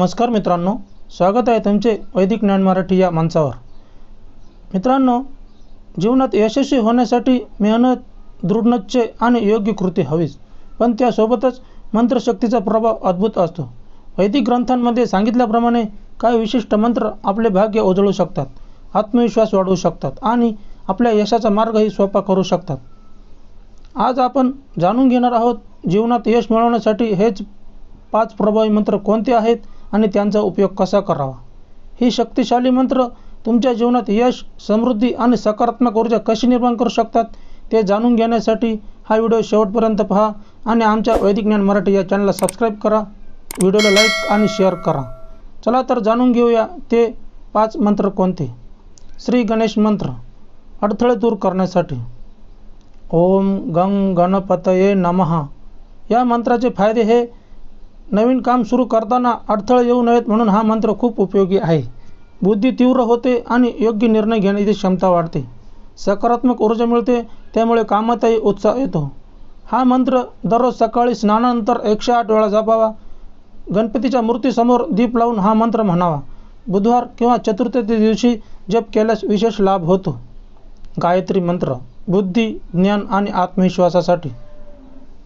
नमस्कार मित्रांनो स्वागत आहे तुमचे वैदिक ज्ञान मराठी या मंचावर. मित्रांनो जीवनात यशस्वी होण्यासाठी मेहनत दृढनिश्चय आणि योग्य कृती हवीच पण त्यासोबतच मंत्रशक्तीचा प्रभाव अद्भुत असतो. वैदिक ग्रंथांमध्ये सांगितल्याप्रमाणे काही विशिष्ट मंत्र आपले भाग्य उजळू शकतात आत्मविश्वास वाढवू शकतात आणि आपल्या यशाचा मार्गही सोपा करू शकतात. आज आपण जाणून घेणार आहोत जीवनात यश मिळवण्यासाठी हेच पाच प्रभावी मंत्र कोणते आहेत आणि त्यांचा उपयोग कसा करावा? ही शक्तिशाली मंत्र तुमच्या जीवनात यश समृद्धी आणि सकारात्मक ऊर्जा कशी निर्माण करू शकतात ते जाणून घेण्यासाठी हा व्हिडिओ शेवटपर्यंत पहा आणि आमच्या वैदिक ज्ञान मराठी या चॅनलला सबस्क्राईब करा व्हिडिओला लाईक आणि शेअर करा. चला तर जाणून घेऊया ते पाच मंत्र कोणते? श्री गणेश मंत्र अडथळे दूर करण्यासाठी. ओम गंग गणपतये नमः. या मंत्राचे फायदे हे नवीन काम सुरू करताना अडथळे येऊ नयेत म्हणून हा मंत्र खूप उपयोगी आहे. बुद्धी तीव्र होते आणि योग्य निर्णय घेण्याची क्षमता वाढते. सकारात्मक ऊर्जा मिळते त्यामुळे कामातही उत्साह येतो. हा मंत्र दररोज सकाळी स्नानानंतर एकशे आठ वेळा जपावा. गणपतीच्या मूर्तीसमोर दीप लावून हा मंत्र म्हणावा. बुधवार किंवा चतुर्थी दिवशी जप केल्यास विशेष लाभ होतो. गायत्री मंत्र बुद्धी ज्ञान आणि आत्मविश्वासासाठी.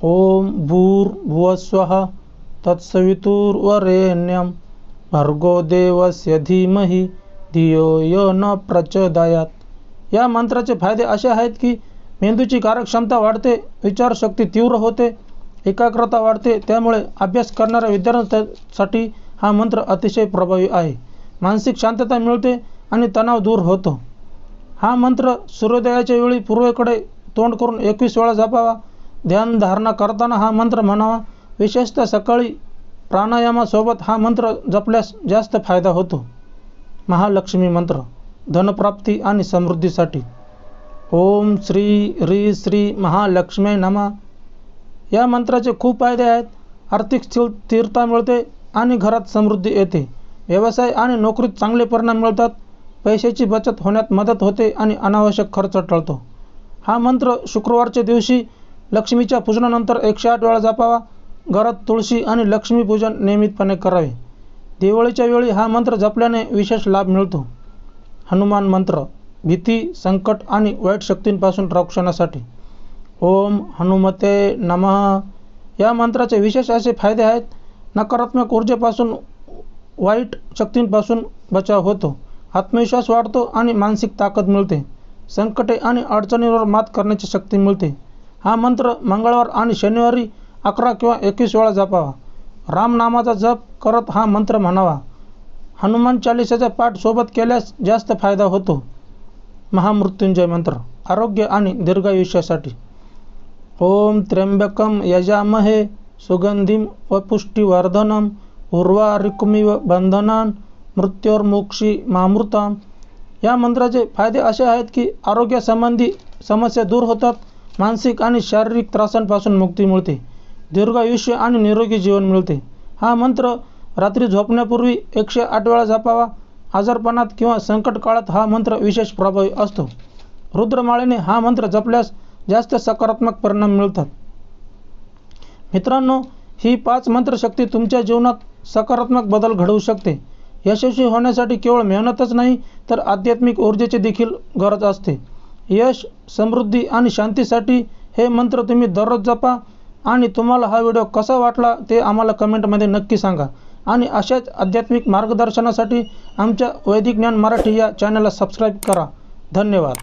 ओम भूर भुवस्व तत्सवितुर्वरेण्यं भर्गो देवस्य धीमही धियो यो न प्रचोदयात. या मंत्राचे फायदे असे आहेत की मेंदूची कार्यक्षमता वाढते विचारशक्ती तीव्र होते एकाग्रता वाढते त्यामुळे अभ्यास करणाऱ्या विद्यार्थ्यांसाठी हा मंत्र अतिशय प्रभावी आहे. मानसिक शांतता मिळते आणि तणाव दूर होतो. हा मंत्र सूर्योदयाच्या वेळी पूर्वेकडे तोंड करून एकवीस वेळा जपावा. ध्यानधारणा करताना हा मंत्र म्हणावा विशेषतः सकाळी प्राणायामासोबत हा मंत्र जपल्यास जास्त फायदा होतो. महालक्ष्मी मंत्र धनप्राप्ती आणि समृद्धीसाठी. ओम श्री री श्री महालक्ष्मी नमा. या मंत्राचे खूप फायदे आहेत. आर्थिक स्थिर स्थिरता मिळते आणि घरात समृद्धी येते. व्यवसाय आणि नोकरीत चांगले परिणाम मिळतात. पैशाची बचत होण्यात मदत होते आणि अनावश्यक खर्च टळतो. हा मंत्र शुक्रवारच्या दिवशी लक्ष्मीच्या पूजनानंतर एकशे आठ वेळा जपावा. घरात तुळशी आणि लक्ष्मीपूजन नियमितपणे करावे. दिवाळीच्या वेळी हा मंत्र जपल्याने विशेष लाभ मिळतो. हनुमान मंत्र भीती संकट आणि वाईट शक्तींपासून रक्षणासाठी. ओम हनुमते नमः. या मंत्राचे विशेष असे फायदे आहेत नकारात्मक ऊर्जेपासून वाईट शक्तींपासून बचाव होतो. आत्मविश्वास वाढतो आणि मानसिक ताकद मिळते. संकटे आणि अडचणींवर मात करण्याची शक्ती मिळते. हा मंत्र मंगळवार आणि शनिवारी अकरा किंवा एकवीस वेळा जपावा. रामनामाचा जप करत हा मंत्र म्हणावा. हनुमान चालिसाचा पाठ सोबत केल्यास जास्त फायदा होतो. महामृत्युंजय मंत्र. आरोग्य आणि दीर्घायुष्यासाठी. ओम त्र्यंबकम यजामहे सुगंधीम व पुष्टिवर्धनम व बंधनान मृत्योर्मोक्षी मामृताम. या मंत्राचे फायदे असे आहेत की आरोग्यासंबंधी समस्या दूर होतात मानसिक आणि शारीरिक त्रासांपासून मुक्ती मिळते. दीर्घायुष्य आणि निरोगी जीवन मिळते. हा मंत्र रात्री झोपण्यापूर्वी एकशे आठ वेळा जपावा आजारपणात किंवा संकट काळात हा मंत्र विशेष प्रभावी असतो. रुद्रमाळेने हा मंत्र जपल्यास जास्त सकारात्मक परिणाम मिळतात. मित्रांनो ही पाच मंत्रशक्ती तुमच्या जीवनात सकारात्मक बदल घडवू शकते. यशस्वी होण्यासाठी केवळ मेहनतच नाही तर आध्यात्मिक ऊर्जेची देखील गरज असते. यश समृद्धी आणि शांतीसाठी हे मंत्र तुम्ही दररोज जपा आणि तुम्हाला हा व्हिडिओ कसा वाटला ते आम्हाला कमेंटमध्ये नक्की सांगा. आणि अशाच आध्यात्मिक मार्गदर्शनासाठी आमच्या वैदिक ज्ञान मराठी या चॅनलला सबस्क्राईब करा. धन्यवाद.